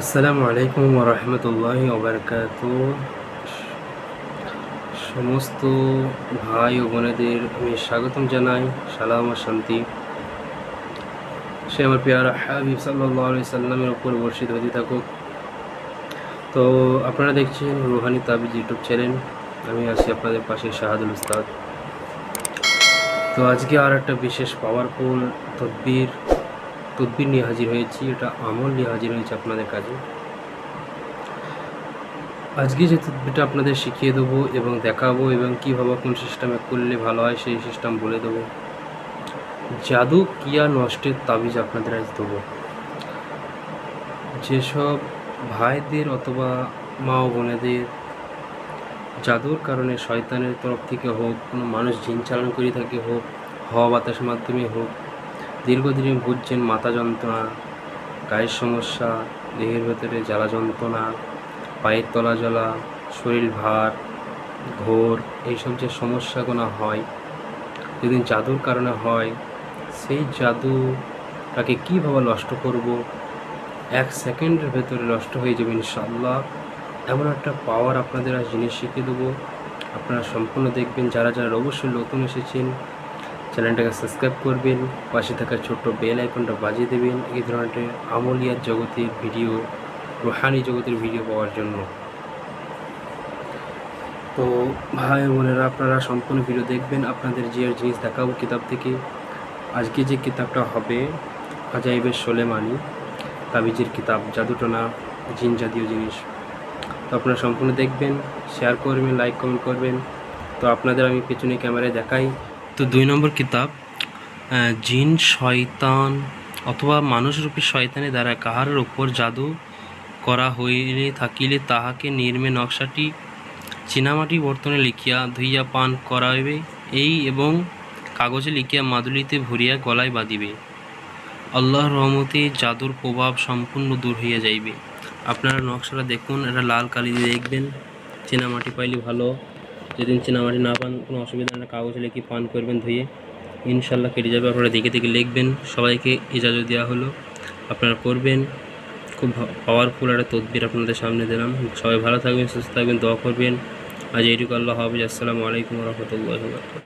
আসসালামু আলাইকুম রহমতুল্লাহ ওবরকাত সমস্ত ভাই ও বোনেদের আমি স্বাগতম জানাই, সালাম ও শান্তি। সে আমার পেয়ারা হাবিব সাল্লাহ সাল্লামের ওপর বর্ষিত হতে থাকুক। তো আপনারা দেখছেন রুহানি তাবিজ ইউটিউব চ্যানেল। আমি আছি আপনাদের পাশে শাহাদুল উস্তাদ। তো আজকে আর একটা বিশেষ পাওয়ারফুল তদ্বির তদবির নিয়ে হাজির হয়েছি, এটা আমল নিয়ে হাজির হয়েছে আপনাদের কাছে। আজকে যে তদবিরটা আপনাদের শিখিয়ে দেবো এবং দেখাবো এবং কীভাবে কোন সিস্টেমে করলে ভালো হয় সেই সিস্টেম বলে দেবো। জাদু কিয়া নষ্টের তাবিজ আপনাদের আজ দেবো। যেসব ভাইদের অথবা মা ও বোনেদের জাদুর কারণে শয়তানের তরফ থেকে হোক, কোনো মানুষ জিন চালন করে থাকে হোক, হওয়া বাতাসের মাধ্যমে হোক দীর্ঘদিন ভুগছেন মাথা যন্ত্রণা, গায়ের সমস্যা, দেহের ভেতরে জ্বালা যন্ত্রণা, পায়ের তলা জ্বলা, শরীর ভার, ঘোর, এইসব যে সমস্যাগুলো হয় যদি জাদুর কারণে হয়, সেই জাদুটাকে কীভাবে নষ্ট করব? এক সেকেন্ডের ভেতরে নষ্ট হয়ে যাবে ইনশাল্লাহ এমন একটা পাওয়ার আপনাদের আজ জিনিস শিখিয়ে দেবো। আপনারা সম্পূর্ণ দেখবেন। যারা যারা অবশ্যই নতুন এসেছেন চ্যানেলটাকে সাবস্ক্রাইব করবেন, পাশে থাকা ছোট্ট বেল আইকনটা বাজিয়ে দেবেন এই ধরনের আমলিয়ার জগতের ভিডিও, রুহানি জগতের ভিডিও পাওয়ার জন্য। তো ভাই বোনেরা, আপনারা সম্পূর্ণ ভিডিও দেখবেন, আপনাদের যে জিনিস দেখাবো কিতাব থেকে। আজকে যে কিতাবটা হবে আজাইবের সোলেমানি, তাবিজের কিতাব, জাদুটনা, জিন জাতীয় জিনিস। তো আপনারা সম্পূর্ণ দেখবেন শেয়ার করবেন লাইক কমেন্ট করবেন। তো আপনাদের আমি পেছনে ক্যামেরায় দেখাই। তো দুই নম্বর কিতাব জিন, শয়তান অথবা মানুষরূপী শয়তানের দ্বারা কাহারের উপর জাদু করা হইলে থাকিলে তাহাকে নির্মে নকশাটি চীনামাটি বর্তনে লিখিয়া ধুইয়া পান করাইবে। এই এবং কাগজে লিখিয়া মাদুলিতে ভরিয়া গলায় বাঁধিবে। আল্লাহর রহমতে জাদুর প্রভাব সম্পূর্ণ দূর হইয়া যাইবে। আপনারা নকশাটা দেখুন, এটা লাল কালি দিয়ে দেখবেন। চীনামাটি পাইলে ভালো। যেদিন চিনামাটি না পান, কোনো অসুবিধা না কাগজে লিখে পান করবেন ধুয়ে। ইনশাল্লাহ কেটে যাবে, আপনারা দেখে দেখে লিখবেন। সবাইকে ইজাজত দেওয়া হলো। আপনারা করবেন। খুব পাওয়ারফুল একটা তদবির আপনাদের সামনে দিলাম। সবাই ভালো থাকবেন, সুস্থ থাকবেন, দোয়া করবেন। আজ এইটুকু আল্লাহ হাফিজ। আসসালামু আলাইকুম রহমতুল্লাহ